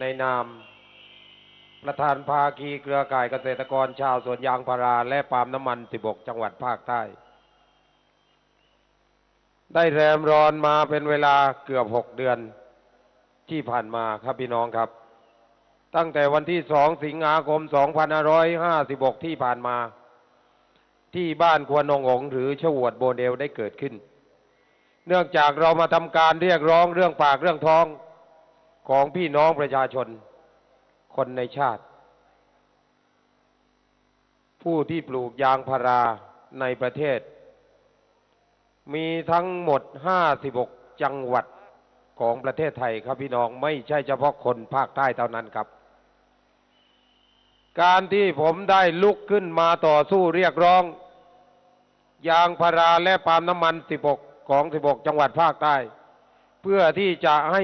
ในนาม ประธานภาคีเครือข่ายเกษตรกรชาวสวนยางพาราและปาล์มน้ำมัน 16 จังหวัดภาคใต้ ได้แรมร้อนมาเป็นเวลาเกือบ 6 เดือนที่ผ่านมาครับพี่น้องครับ ตั้งแต่วันที่ 2 สิงหาคม 2556 ที่ผ่านมา ที่บ้านควนนงหงหรือชวดโบเดลได้เกิดขึ้น เนื่องจากเรามาทำการเรียกร้องเรื่องปากเรื่องท้อง ของพี่น้องประชาชนคนในชาติ ผู้ที่ปลูกยางพาราในประเทศ มีทั้งหมด 56 จังหวัดของประเทศไทยครับพี่น้องไม่ใช่เฉพาะคนภาคใต้เท่านั้นครับ การที่ผมได้ลุกขึ้นมาต่อสู้เรียกร้อง ยางพาราและปาล์มน้ำมัน 16 ของ 16 จังหวัดภาคใต้ เพื่อที่จะให้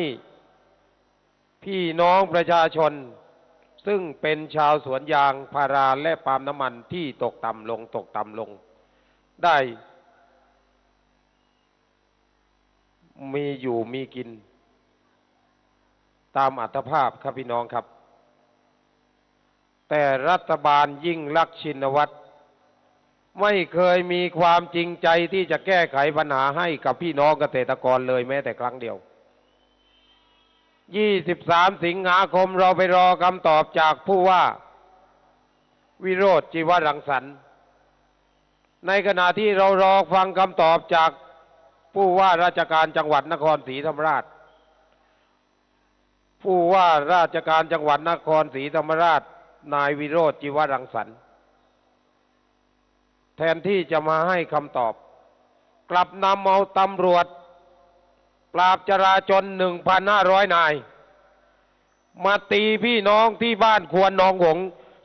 พี่น้องประชาชน ซึ่งเป็นชาวสวนยางพาราและปาล์มน้ำมันที่ตกต่ำลงตกต่ำลง ได้มีอยู่มีกิน ตามอัตภาพครับพี่น้องครับ แต่รัฐบาลยิ่งลักษณ์ชินวัตรไม่เคยมีความจริงใจที่จะแก้ไขปัญหาให้กับพี่น้องเกษตรกรเลยแม้แต่ครั้งเดียว 23 สิงหาคมเราไปรอคำตอบจากผู้ว่า วิโรธจิวรังสรรค์ในขณะที่เรารอฟังคำตอบจากผู้ว่าราชการจังหวัดนครศรีธรรมราช ผู้ว่าราชการจังหวัดนครศรีธรรมราช นายวิโรธจิวรังสรรค์แทนที่จะมาให้คำตอบ กลับนำเอาตำรวจ ปราบจราจน1,500นห้าร้อยนาย มาตีพี่น้องที่บ้านควรนองหง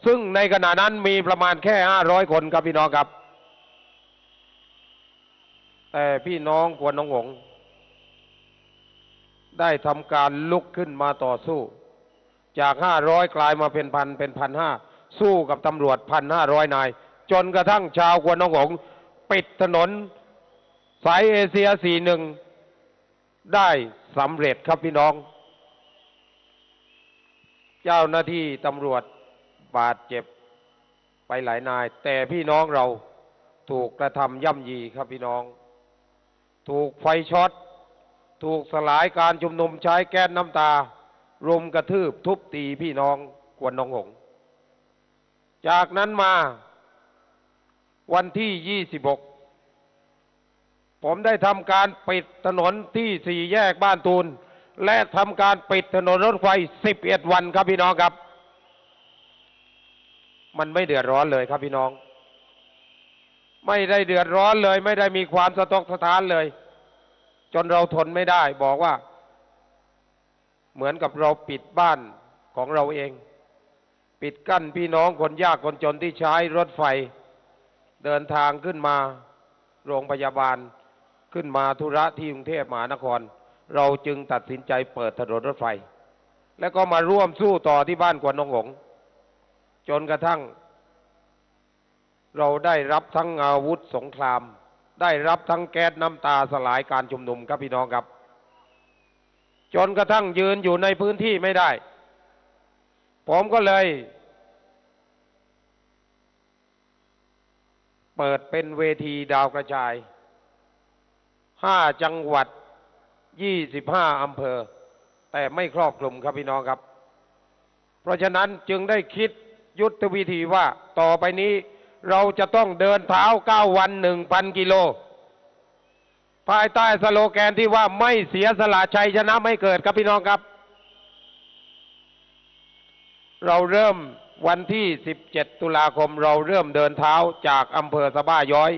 ซึ่งในขณะนั้นมีประมาณแค่500คนครับพี่น้องครับ แต่พี่น้องควรนองหง ได้ทำการลุกขึ้นมาต่อสู้ จาก500กลายมาเป็นพันเป็นพันห้าสู้กับตำรวจพันห้าร้อยนาย จนกระทั่งชาวควรนองหง ปิดถนน สายเอเชีย41 ได้สำเร็จครับพี่น้อง เจ้าหน้าที่ตำรวจบาดเจ็บไปหลายนาย แต่พี่น้องเราถูกกระทำย่ำยีครับพี่น้อง ถูกไฟช็อต ถูกสลายการชุมนุมใช้แก๊สน้ำตา รุมกระทืบทุบตีพี่น้องกวนนองหงส์จากนั้นมา วันที่ 26 ผมได้ทำการปิดถนนที่สี่แยกบ้านตูน และทำการปิดถนนรถไฟ11วันครับพี่น้องครับ มันไม่เดือดร้อนเลยครับพี่น้อง ไม่ได้เดือดร้อนเลย ไม่ได้มีความสะทกสะท้านเลย จนเราทนไม่ได้บอกว่า เหมือนกับเราปิดบ้านของเราเอง ปิดกั้นพี่น้องคนยากคนจนที่ใช้รถไฟ เดินทางขึ้นมาโรงพยาบาล ขึ้นมาธุระที่กรุงเทพมหานคร เราจึงตัดสินใจเปิดถนนรถไฟ แล้วก็มาร่วมสู้ต่อที่บ้านกวนนองหง จนกระทั่ง เราได้รับทั้งอาวุธสงคราม ได้รับทั้งแก๊สน้ำตาสลายการชุมนุมครับพี่น้องครับ จนกระทั่งยืนอยู่ในพื้นที่ไม่ได้ ผมก็เลยเปิดเป็นเวทีดาวกระจาย ห้าจังหวัดยี่สิบห้าอำเภอ แต่ไม่ครอบคลุมครับพี่น้องครับ เพราะฉะนั้นจึงได้คิดยุทธวิธีว่าต่อไปนี้เราจะต้องเดินเท้าเก้าวันหนึ่งพันกิโล ภายใต้สโลแกนที่ว่าไม่เสียสละชัยชนะไม่เกิดครับพี่น้องครับ เราเริ่มวันที่17ตุลาคมเราเริ่มเดินเท้าจากอำเภอสะบ้าย้อย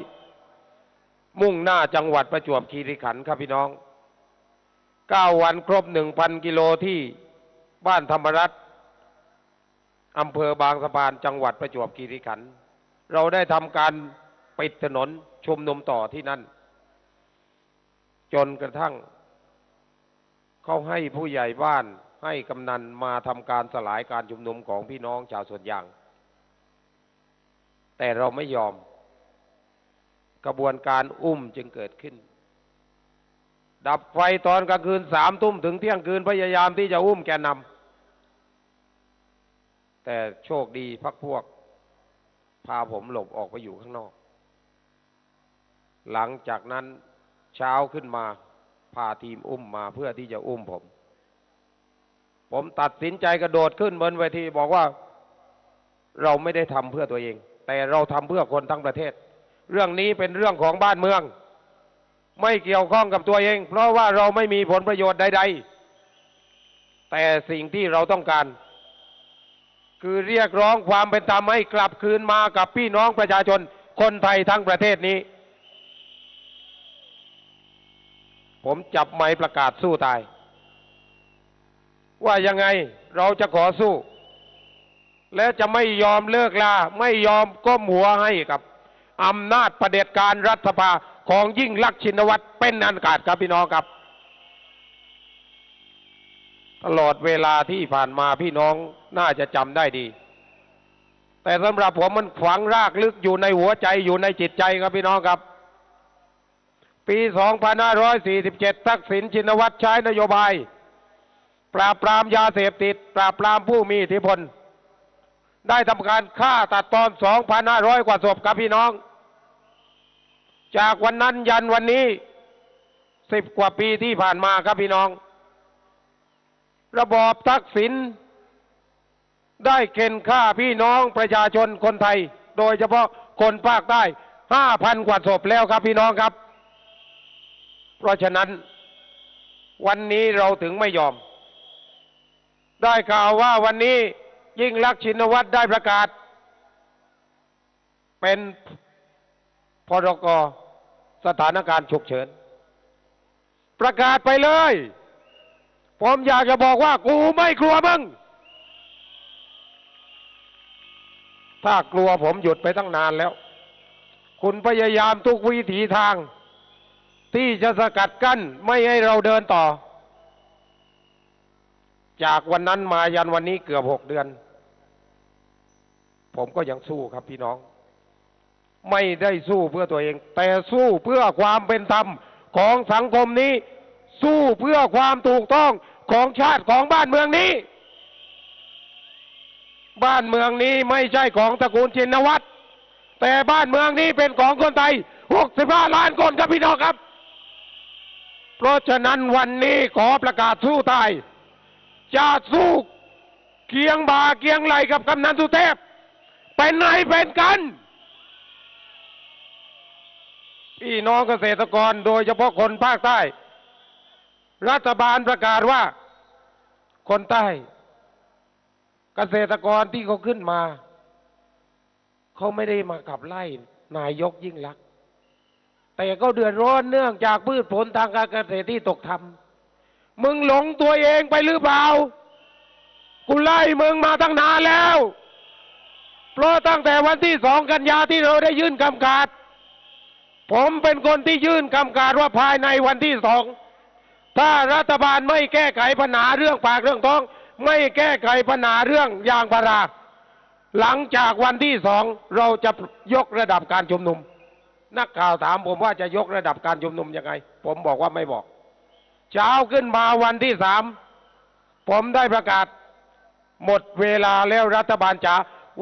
มุ่งหน้าจังหวัดประจวบคีรีขันธ์ครับพี่น้อง9วันครบ1,000กิโลที่บ้านธรรมรัตน์อำเภอบางสะพานจังหวัดประจวบคีรีขันธ์เราได้ทำการปิดถนนชุมนุมต่อที่นั่น จนกระทั่ง เขาให้ผู้ใหญ่บ้านให้กำนันมาทำการสลายการชุมนุมของพี่น้องชาวสวนยาง แต่เราไม่ยอม กระบวนการอุ้มจึงเกิดขึ้น ดับไฟตอนกลางคืนสามทุ่มถึงเที่ยงคืนพยายามที่จะอุ้มแกนนำแต่โชคดีพักพวก พาผมหลบออกไปอยู่ข้างนอก หลังจากนั้นเช้าขึ้นมา พาทีมอุ้มมาเพื่อที่จะอุ้มผม ผมตัดสินใจกระโดดขึ้นบนเวทีบอกว่าเราไม่ได้ทำเพื่อตัวเอง แต่เราทำเพื่อคนทั้งประเทศ เรื่องนี้เป็นเรื่องของบ้านเมือง ไม่เกี่ยวข้องกับตัวเอง เพราะว่าเราไม่มีผลประโยชน์ใด ๆ แต่สิ่งที่เราต้องการ คือเรียกร้องความเป็นธรรมให้กลับคืนมากับพี่น้องประชาชนคนไทยทั้งประเทศนี้ ผมจับไม้ประกาศสู้ตาย ว่ายังไงเราจะขอสู้ และจะไม่ยอมเลิกลา ไม่ยอมก้มหัวให้กับ อำนาจประเผด็จการรัฐภาของยิ่งลักษณ์ชินวัตรเป็นอันขาดครับพี่น้องครับ ตลอดเวลาที่ผ่านมาพี่น้องน่าจะจำได้ดี แต่สำหรับผมมันฝังรากลึกอยู่ในหัวใจอยู่ในจิตใจครับพี่น้องครับ ปี 2547 ทักษิณชินวัตรใช้นโยบาย ปราบปรามยาเสพติด ปราบปรามผู้มีอิทธิพลได้ทำการฆ่าตัดตอน 2,500 กว่าศพครับพี่น้อง จากวันนั้นยันวันนี้สิบกว่าปีที่ผ่านมาครับพี่น้อง ระบอบทักษิณได้เข็นฆ่าพี่น้องประชาชนคนไทย โดยเฉพาะคนภาคใต้ห้าพันกว่าศพแล้วครับพี่น้องครับ เพราะฉะนั้น วันนี้เราถึงไม่ยอม ได้ข่าวว่าวันนี้ยิ่งลักษณ์ชินวัตรได้ประกาศ เป็น พรกสถานการณ์ฉุกเฉิน ประกาศไปเลย ผมอยากจะบอกว่ากูไม่กลัวมึง ถ้ากลัวผมหยุดไปตั้งนานแล้ว คุณพยายามทุกวิถีทาง ที่จะสกัดกั้นไม่ให้เราเดินต่อ จากวันนั้นมายันวันนี้เกือบหกเดือน ผมก็ยังสู้ครับพี่น้อง ไม่ได้สู้เพื่อตัวเอง แต่สู้เพื่อความเป็นธรรมของสังคมนี้ สู้เพื่อความถูกต้องของชาติของบ้านเมืองนี้ บ้านเมืองนี้ไม่ใช่ของตระกูลชินวัตรแต่บ้านเมืองนี้เป็นของคนไทย 65 ล้านคนครับพี่น้องครับ เพราะฉะนั้นวันนี้ขอประกาศสู้ตาย จะสู้เคียงบ่าเคียงไหลกับกำนันสุเทพ เป็นไหนเป็นกัน พี่น้องเกษตรกรโดยเฉพาะคนภาคใต้ รัฐบาลประกาศว่า คนใต้ เกษตรกรที่เขาขึ้นมา เขาไม่ได้มาขับไล่นายกยิ่งลักษณ์แต่ก็เดือดร้อนเนื่องจากพืชผลทางการเกษตรที่ตกทำมึงหลงตัวเองไปหรือเปล่า กูไล่มึงมาตั้งนานแล้ว เพราะตั้งแต่วันที่สองกันยาที่เราได้ยื่นคำขาด ผมเป็นคนที่ยื่นคำขาดว่าภายในวันที่สองถ้ารัฐบาลไม่แก้ไขปัญหาเรื่องปากเรื่องท้อง ไม่แก้ไขปัญหาเรื่องยางพารา หลังจากวันที่สองเราจะยกระดับการชุมนุม นักข่าวถามผมว่าจะยกระดับการชุมนุมยังไง ผมบอกว่าไม่บอก เช้าขึ้นมาวันที่สามผมได้ประกาศ หมดเวลาแล้วรัฐบาลจ๋า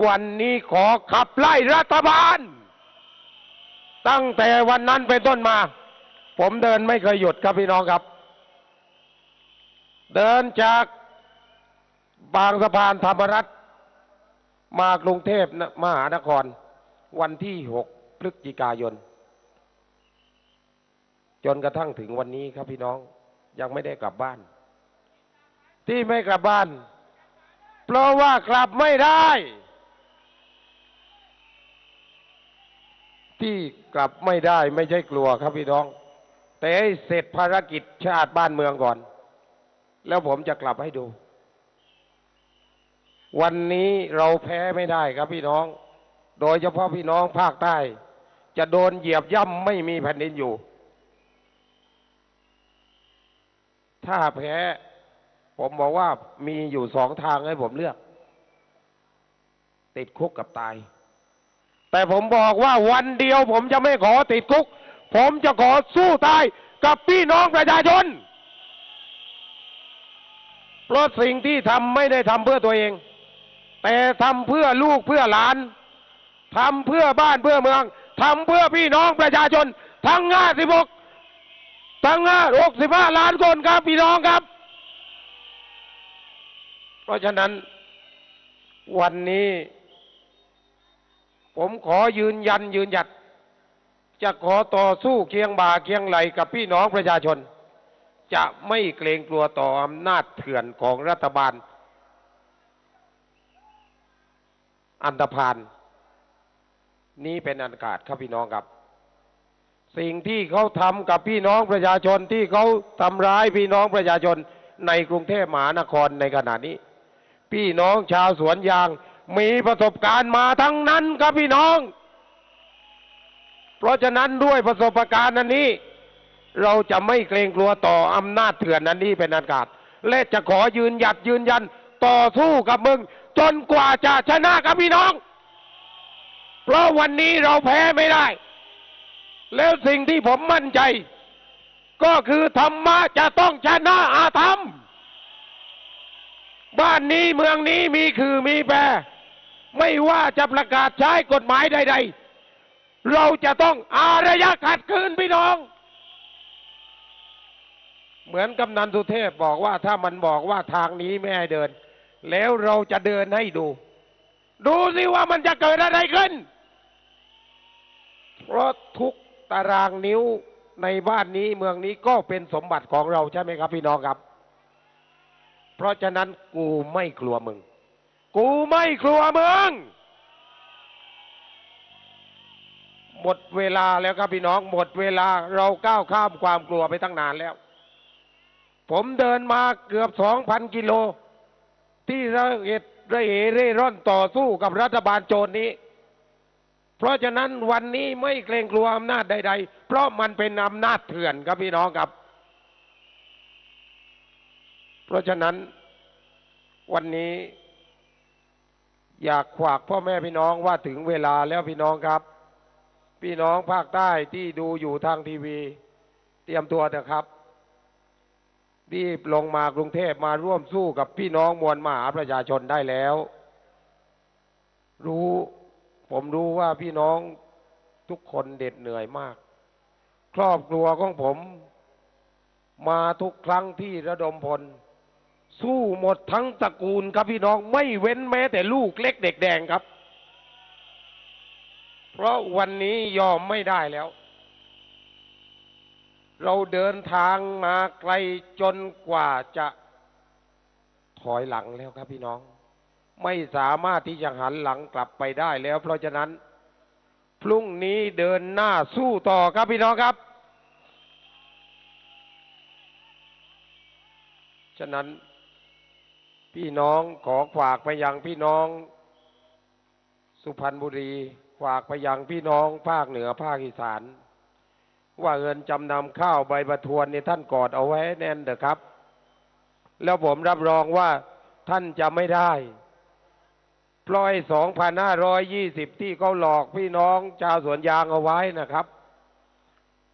วันนี้ขอขับไล่รัฐบาล ตั้งแต่วันนั้นเป็นต้นมา ผมเดินไม่เคยหยุดครับพี่น้องครับ เดินจากบางสะพานธรรมรัฐมากรุงเทพมหานคร วันที่หกพฤศจิกายน จนกระทั่งถึงวันนี้ครับพี่น้องยังไม่ได้กลับบ้าน ที่ไม่กลับบ้าน เพราะว่ากลับไม่ได้ ที่กลับไม่ได้ไม่ใช่กลัวครับพี่น้อง แต่ให้เสร็จภารกิจชาติบ้านเมืองก่อน แล้วผมจะกลับให้ดู วันนี้เราแพ้ไม่ได้ครับพี่น้อง โดยเฉพาะพี่น้องภาคใต้ จะโดนเหยียบย่ำไม่มีแผ่นดินอยู่ ถ้าแพ้ผมบอกว่ามีอยู่สองทางให้ผมเลือก ติดคุกกับตาย แต่ผมบอกว่าวันเดียวผมจะไม่ขอติดคุก ผมจะขอสู้ตายกับพี่น้องประชาชน เพราะสิ่งที่ทำไม่ได้ทำเพื่อตัวเอง แต่ทำเพื่อลูกเพื่อหลานทำเพื่อบ้านเพื่อเมืองทำเพื่อพี่น้องประชาชน ทั้งห้าสิบกทั้งห้าหกสิบห้าล้านคนครับพี่น้องครับ เพราะฉะนั้นวันนี้ ผมขอยืนยันยืนหยัด จะขอต่อสู้เคียงบ่าเคียงไหลกับพี่น้องประชาชน จะไม่เกรงกลัวต่ออำนาจเถื่อนของรัฐบาล อันธพาลนี้เป็นอันขาดครับพี่น้องครับ สิ่งที่เขาทำกับพี่น้องประชาชนที่เขาทำร้ายพี่น้องประชาชนในกรุงเทพมหานครในขณะนี้ พี่น้องชาวสวนยาง มีประสบการณ์มาทั้งนั้นครับพี่น้อง เพราะฉะนั้นด้วยประสบการณ์อันนี้ เราจะไม่เกรงกลัวต่ออำนาจเถื่อนนั้นนี้เป็นอันขาดและจะขอยืนหยัดยืนยันต่อสู้กับมึง จนกว่าจะชนะครับพี่น้อง เพราะวันนี้เราแพ้ไม่ได้ แล้วสิ่งที่ผมมั่นใจ ก็คือธรรมะจะต้องชนะอาธรรมบ้านนี้เมืองนี้มีคือมีแปร ไม่ว่าจะประกาศใช้กฎหมายใด ๆ เราจะต้องอารยะขัดขืนพี่น้อง เหมือนกำนันสุเทพบอกว่าถ้ามันบอกว่าทางนี้ไม่ให้เดิน แล้วเราจะเดินให้ดู ดูสิว่ามันจะเกิดอะไรขึ้น เพราะทุกตารางนิ้วในบ้านนี้เมืองนี้ก็เป็นสมบัติของเราใช่ไหมครับพี่น้องครับ เพราะฉะนั้นกูไม่กลัวมึง กูไม่กลัวมึง หมดเวลาแล้วครับพี่น้อง หมดเวลาเราก้าวข้ามความกลัวไปตั้งนานแล้ว ผมเดินมาเกือบสองพันกิโล ที่ระเหตุระเหเร่ร่อนต่อสู้กับรัฐบาลโจรนี้ เพราะฉะนั้นวันนี้ไม่เกรงกลัวอำนาจใด ๆ เพราะมันเป็นอำนาจเถื่อนครับพี่น้องครับ เพราะฉะนั้นวันนี้ อยากขวากพ่อแม่พี่น้องว่าถึงเวลาแล้วพี่น้องครับ พี่น้องภาคใต้ที่ดูอยู่ทางทีวี เตรียมตัวเถอะครับรีบลงมากรุงเทพมาร่วมสู้กับพี่น้องมวลมหาประชาชนได้แล้ว รู้ผมรู้ว่าพี่น้องทุกคนเด็ดเหนื่อยมาก ครอบครัวของผม มาทุกครั้งที่ระดมพล สู้หมดทั้งตระกูลครับพี่น้องไม่เว้นแม้แต่ลูกเล็กเด็กแดงครับ เพราะวันนี้ยอมไม่ได้แล้ว เราเดินทางมาไกลจนกว่าจะถอยหลังแล้วครับพี่น้อง ไม่สามารถที่จะหันหลังกลับไปได้แล้ว เพราะฉะนั้น พรุ่งนี้เดินหน้าสู้ต่อครับพี่น้องครับ ฉะนั้น พี่น้องขอฝากไปยังพี่น้อง สุพรรณบุรี ฝากไปยังพี่น้องภาคเหนือภาคอีสาน ว่าเงินจำนำข้าวใบประทวนนี่ท่านกอดเอาไว้แน่นเถอะครับ แล้วผมรับรองว่าท่านจะไม่ได้ปล่อยสองพันห้าร้อยยี่สิบที่เขาหลอกพี่น้องชาวสวนยางเอาไว้นะครับ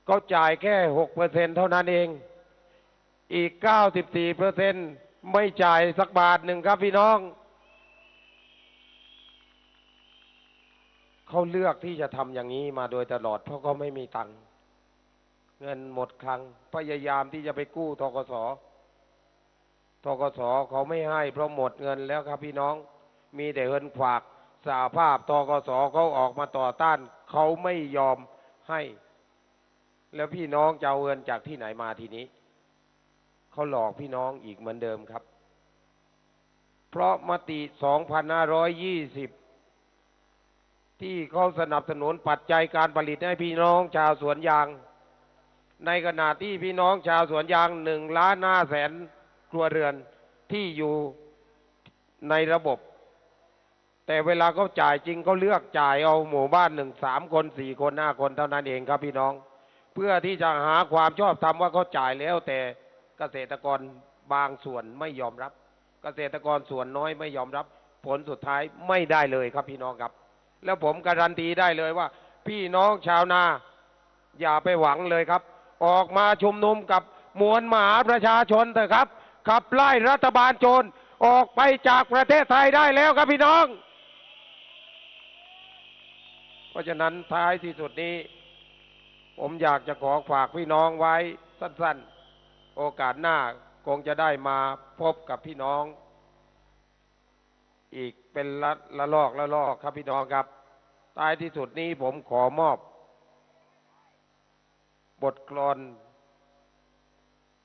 เขาจ่ายแค่หกเปอร์เซ็นเท่านั้นเอง อีกเก้าสิบสี่เปอร์เซ็นต์ ไม่จ่ายสักบาทหนึ่งครับพี่น้อง เขาเลือกที่จะทำอย่างนี้มาโดยตลอด เพราะเขาไม่มีตังค์เงินหมดคลังพยายามที่จะไปกู้ทกสทกสเขาไม่ให้ เพราะหมดเงินแล้วครับพี่น้อง มีแต่เงินฝากสาภาพทกสเขาออกมาต่อต้าน เขาไม่ยอมให้ แล้วพี่น้องจะเอาเงินจากที่ไหนมาทีนี้ เขาหลอกพี่น้องอีกเหมือนเดิมครับ เพราะมติ 2520 ที่เขาสนับสนุนปัจจัยการผลิตให้พี่น้องชาวสวนยาง ในขณะที่พี่น้องชาวสวนยางหนึ่งล้านห้าแสนครัวเรือนที่อยู่ในระบบ แต่เวลาเขาจ่ายจริงเขาเลือกจ่ายเอาหมู่บ้านหนึ่งสามคนสี่คนห้าคนเท่านั้นเองครับพี่น้อง เพื่อที่จะหาความชอบธรรมว่าเขาจ่ายแล้วแต่ เกษตรกรบางส่วนไม่ยอมรับ เกษตรกรส่วนน้อยไม่ยอมรับ ผลสุดท้ายไม่ได้เลยครับพี่น้องครับ แล้วผมการันตีได้เลยว่า พี่น้องชาวนา อย่าไปหวังเลยครับ ออกมาชุมนุมกับมวลมหาประชาชนเถอะครับขับไล่รัฐบาลโจรออกไปจากประเทศไทยได้แล้วครับพี่น้อง เพราะฉะนั้นท้ายที่สุดนี้ ผมอยากจะขอฝากพี่น้องไว้สั้น ๆ โอกาสหน้าคงจะได้มาพบกับพี่น้อง อีกเป็นละละลอกละลอกครับพี่น้องครับท้ายที่สุดนี้ผมขอมอบ บทกลอน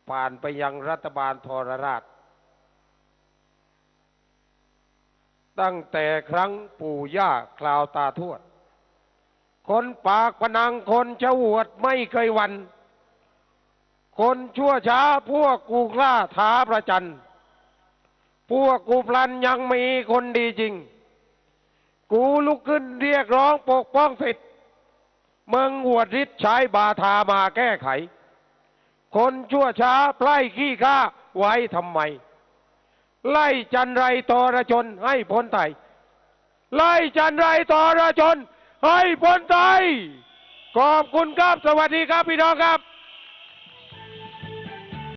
ผ่านไปยังรัฐบาลทรราช ตั้งแต่ครั้งปู่ย่าคราวตาทวด คนปากพนังคนเฉาวดไม่เคยวัน คนชั่วช้าพวกกูกล้าท้าประจัน พวกกูพลันยังมีคนดีจริง กูลุกขึ้นเรียกร้องปกป้องสิทธิ์มึงหวดริษใช้บาทามาแก้ไข คนชั่วช้าไล่ขี้ข้าไว้ทำไม ไล่จันไรตอระชนให้พ้นไตไล่จันไรตอระชนให้พ้นไตขอบคุณครับ สวัสดีครับพี่น้องครับ